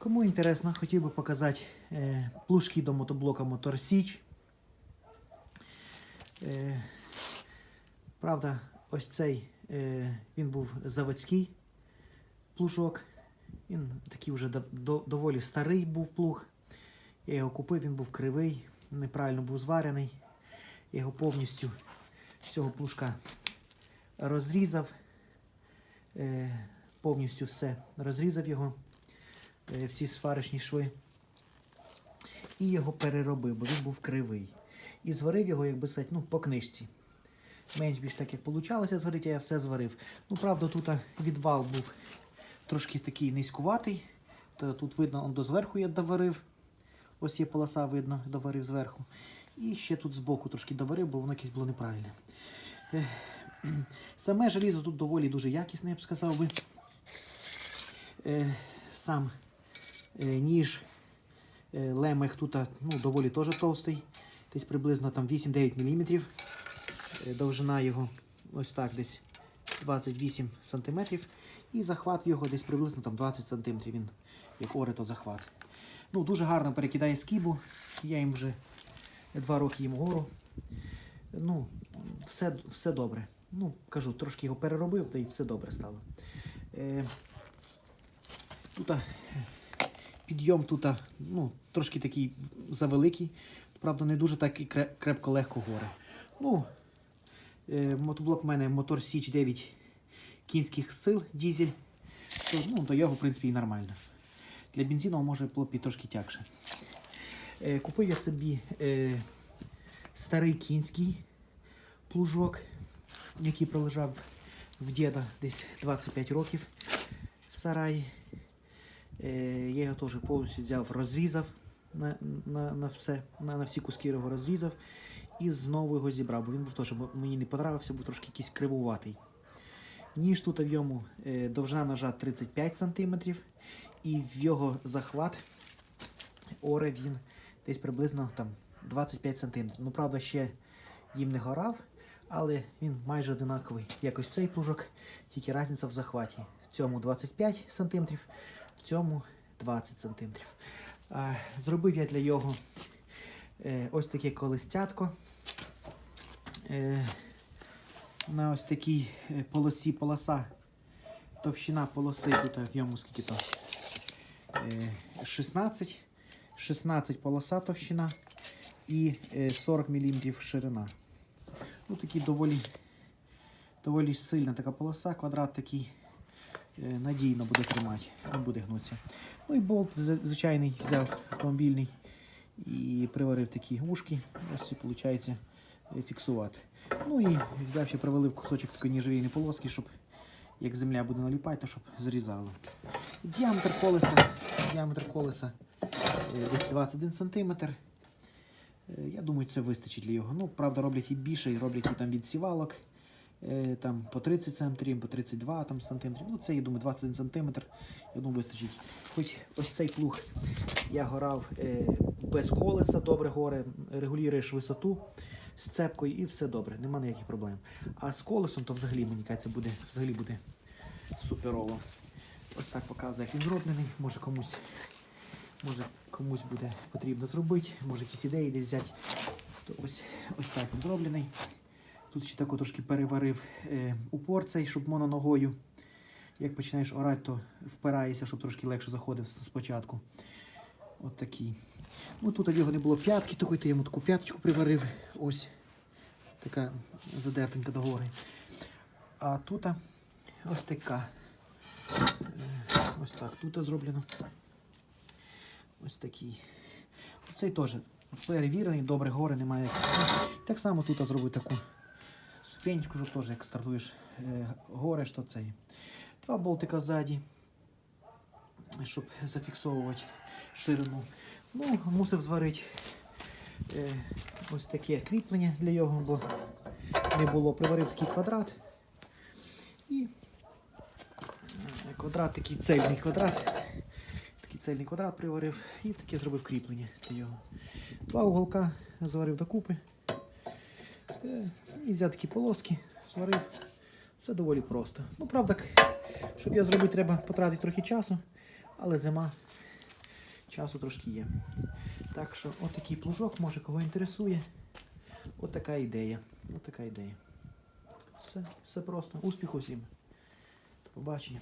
Кому інтересно, хотів би показати е, плужки до мотоблока Мотор Січ. Е, правда, ось цей е, він був заводський плужок. Він такий вже до- доволі старий був плуг. Я його купив, він був кривий, неправильно був зварений. Я його повністю цього плужка розрізав. Е, повністю все розрізав його, всі сварочні шви. І його переробив, бо він був кривий. І зварив його, як би сказати, ну, по книжці. Менш більш так, як вийшло зварити, я все зварив. Ну, правда, тут відвал був трошки такий низькуватий. То тут видно, он до зверху я доварив. Ось є полоса, видно, доварив зверху. І ще тут збоку трошки доварив, бо воно якесь було неправильне. Саме желізо тут доволі дуже якісне, я б сказав би. Е, Сам е, ніж е, лемех тут ну, доволі теж товстий. Десь приблизно там 8-9 мм. Довжина його ось так десь 28 см. І захват його десь приблизно там 20 см. Він як орето захват. Ну, дуже гарно перекидає скібу. Я їм вже два роки їм гору. Ну, все, все добре. Ну, кажу, трошки його переробив, та й все добре стало. Е, тут підйом тут ну, трошки такий завеликий. Правда, не дуже так і крепко легко горе. Ну, е, мотоблок в мене мотор Січ 9 кінських сил, дізель. Ну, до його, в принципі, і нормально. Для бензину може було б і трошки тягше. Е, купив я собі е, старий кінський плужок, який пролежав в діда десь 25 років в сараї. Е, я його теж повністю взяв, розрізав на, на, на все, на, на всі куски його розрізав і знову його зібрав, бо він був теж, мені не подобався, був трошки якийсь кривуватий. Ніж тут в йому е, довжина ножа 35 см, і в його захват оре він десь приблизно там 25 см. Ну, правда, ще їм не горав, але він майже одинаковий. Якось цей плужок, тільки різниця в захваті. В цьому 25 см, в цьому 20 см. Зробив я для його е, ось таке колестятко. Е, на ось такій е, полосі полоса. Товщина полоси тут в ньому скільки то? Е, 16. 16 полоса товщина і е, 40 мм ширина. Ну, такий доволі, доволі сильна така полоса, квадрат такий е, надійно буде тримати, не буде гнутися. Ну і болт звичайний взяв автомобільний і приварив такі ушки. Ось ці, виходить, е, фіксувати. Ну і взяв ще привалив кусочок такої ніжовійної полоски, щоб як земля буде наліпати, то щоб зрізало. Діаметр колеса, діаметр колеса е, десь 21 см. Я думаю, це вистачить для його. Ну, правда, роблять і більше, і роблять і там від сівалок. е, Там по 30 см, по 32 там, сантиметрів. Ну, це, я думаю, 21 см. Я думаю, вистачить. Хоч ось цей плуг я горав е, без колеса, добре горе, регулюєш висоту з цепкою і все добре, нема ніяких проблем. А з колесом, то взагалі мені кажеться, буде, взагалі буде суперово. Ось так показує, як він зроблений. Може комусь, може комусь буде потрібно зробити, може якісь ідеї десь взяти. То ось, ось так він зроблений. Тут ще тако трошки переварив е, упор цей, щоб мононогою. Як починаєш орати, то впираєшся, щоб трошки легше заходив спочатку. От такий. Ну тут в його не було п'ятки, то я йому таку п'яточку приварив. Ось така задертенька догори. А тут ось така. Е, Ось так тут зроблено. Ось такий. Цей теж перевірений, добре гори, немає. Так само тут зробив таку ступенечку, щоб теж як стартуєш е, гори, що цей. Два болтика ззаді, щоб зафіксовувати ширину. Ну, мусив зварити е, ось таке кріплення для його, бо не було. Приварив такий квадрат. І е, квадрат, такий цельний квадрат. Цельний квадрат приварив і таке зробив кріплення для. Два уголка зварив докупи. Е, І взяв такі полоски, зварив. Все доволі просто. Ну, правда, щоб я зробити, треба потратити трохи часу, але зима. часу трошки є. Так що, отакий плужок, може кого інтересує. От така ідея. От ідея. Все, все просто. Успіху всім. До побачення.